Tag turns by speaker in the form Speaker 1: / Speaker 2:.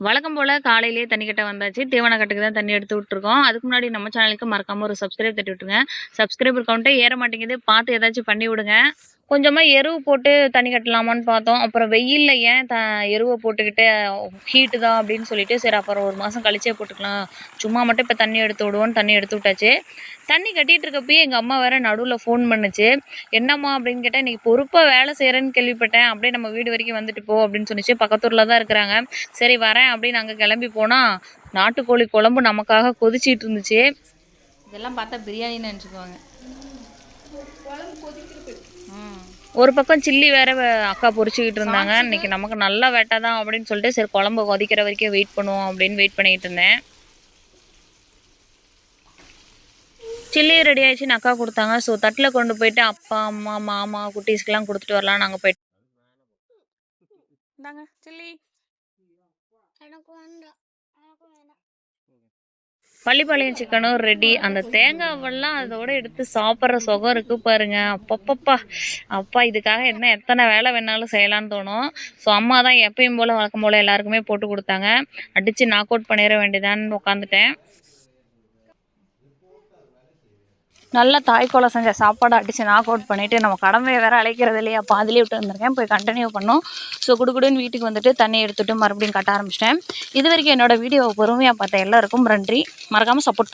Speaker 1: வழக்கம் போல் காலையிலேயே தண்ணி கட்ட வந்தாச்சு. தீவன கட்டுக்கு தான் தண்ணி எடுத்து விட்ருக்கோம் அதுக்கு முன்னாடி நம்ம சேனலுக்கு மறக்காமல் ஒரு சப்ஸ்கிரைப் தட்டி விட்டுருங்க. சப்ஸ்கிரைபர் கவுண்ட்டே ஏற மாட்டேங்குது. பார்த்து ஏதாச்சும் பண்ணி விடுங்க. கொஞ்சமாக எருவு போட்டு தண்ணி கட்டலாமான்னு பார்த்தோம். அப்புறம் வெயிலில் ஏன் த எருவை போட்டுக்கிட்டு ஹீட்டு தான் அப்படின்னு சொல்லிட்டு சரி அப்புறம் ஒரு மாதம் கழிச்சே போட்டுக்கலாம். சும்மா மட்டும் இப்போ தண்ணி எடுத்து விடுவோன்னு தண்ணி எடுத்து விட்டாச்சு. தண்ணி கட்டிகிட்டு இருக்கப்பயே எங்கள் அம்மா வேறு நடுவில் ஃபோன் பண்ணுச்சு. என்னம்மா அப்படின்னு கேட்டால் இன்றைக்கி பொறுப்பாக வேலை செய்கிறேன்னு கேள்விப்பட்டேன். அப்படியே நம்ம வீடு வரைக்கும் வந்துட்டு போ அப்படின்னு சொன்னிச்சு. பக்கத்தூரில் தான் இருக்கிறாங்க. சரி வரேன். அப்படின்னு அங்கே கிளம்பி போனால் நாட்டுக்கோழி குழம்பு நமக்காக கொதிச்சிட்டு இருந்துச்சு. இதெல்லாம் பார்த்தா பிரியாணின்னு நினச்சிக்குவாங்க. ஒரு பக்கம் சில்லி வேற அக்கா பொரிச்சுக்கிட்டு இருந்தாங்க. இன்னைக்கு நமக்கு நல்லா வேட்டை தான் அப்படின்னு சொல்லிட்டு சரி குழம்பு கொதிக்கிற வரைக்கும் வெயிட் பண்ணுவோம் அப்படின்னு வெயிட் பண்ணிட்டு இருந்தேன். சில்லி ரெடி ஆயிடுச்சுன்னு அக்கா கொடுத்தாங்க. ஸோ தட்டில் கொண்டு போயிட்டு அப்பா அம்மா மாமா குட்டீஸ்க்கெல்லாம் கொடுத்துட்டு வரலாம் நாங்கள் போயிட்டு சில்லி.
Speaker 2: எனக்கு வேண்டாம் எனக்கு வேண்டாம்
Speaker 1: பள்ளிப்பாளையம் சிக்கனும் ரெடி அந்த தேங்காவெல்லாம் அதோட எடுத்து சாப்பிட்ற சுகம் இருக்கு பாருங்க. அப்பப்பப்பா. அப்பா இதுக்காக என்ன எத்தனை வேலை வேணாலும் செய்யலாம்னு தோணும். ஸோ அம்மா தான் எப்பயும் போல் வழக்கம் போல் எல்லாருக்குமே போட்டு கொடுத்தாங்க. அடித்து நாக் அவுட் பண்ணிட வேண்டியதான்னு உட்காந்துட்டேன் நல்ல தாய்க்கோலை செஞ்ச சாப்பாடு அடித்து நாக் அவுட் பண்ணிவிட்டு நம்ம கடமையை வேறு அழைக்கிறது இல்லையா? பாதிலே விட்டு வந்திருக்கேன். போய் கண்டினியூ பண்ணோம். ஸோ குடுகுடுன்னு வீட்டுக்கு வந்துட்டு தண்ணி எடுத்துகிட்டு மறுபடியும் கட்ட ஆரம்பிச்சிட்டேன். இது வரைக்கும் என்னோடய வீடியோவை பொறுமையாக பார்த்த எல்லாருக்கும் நன்றி. மறக்காமல் சப்போர்ட்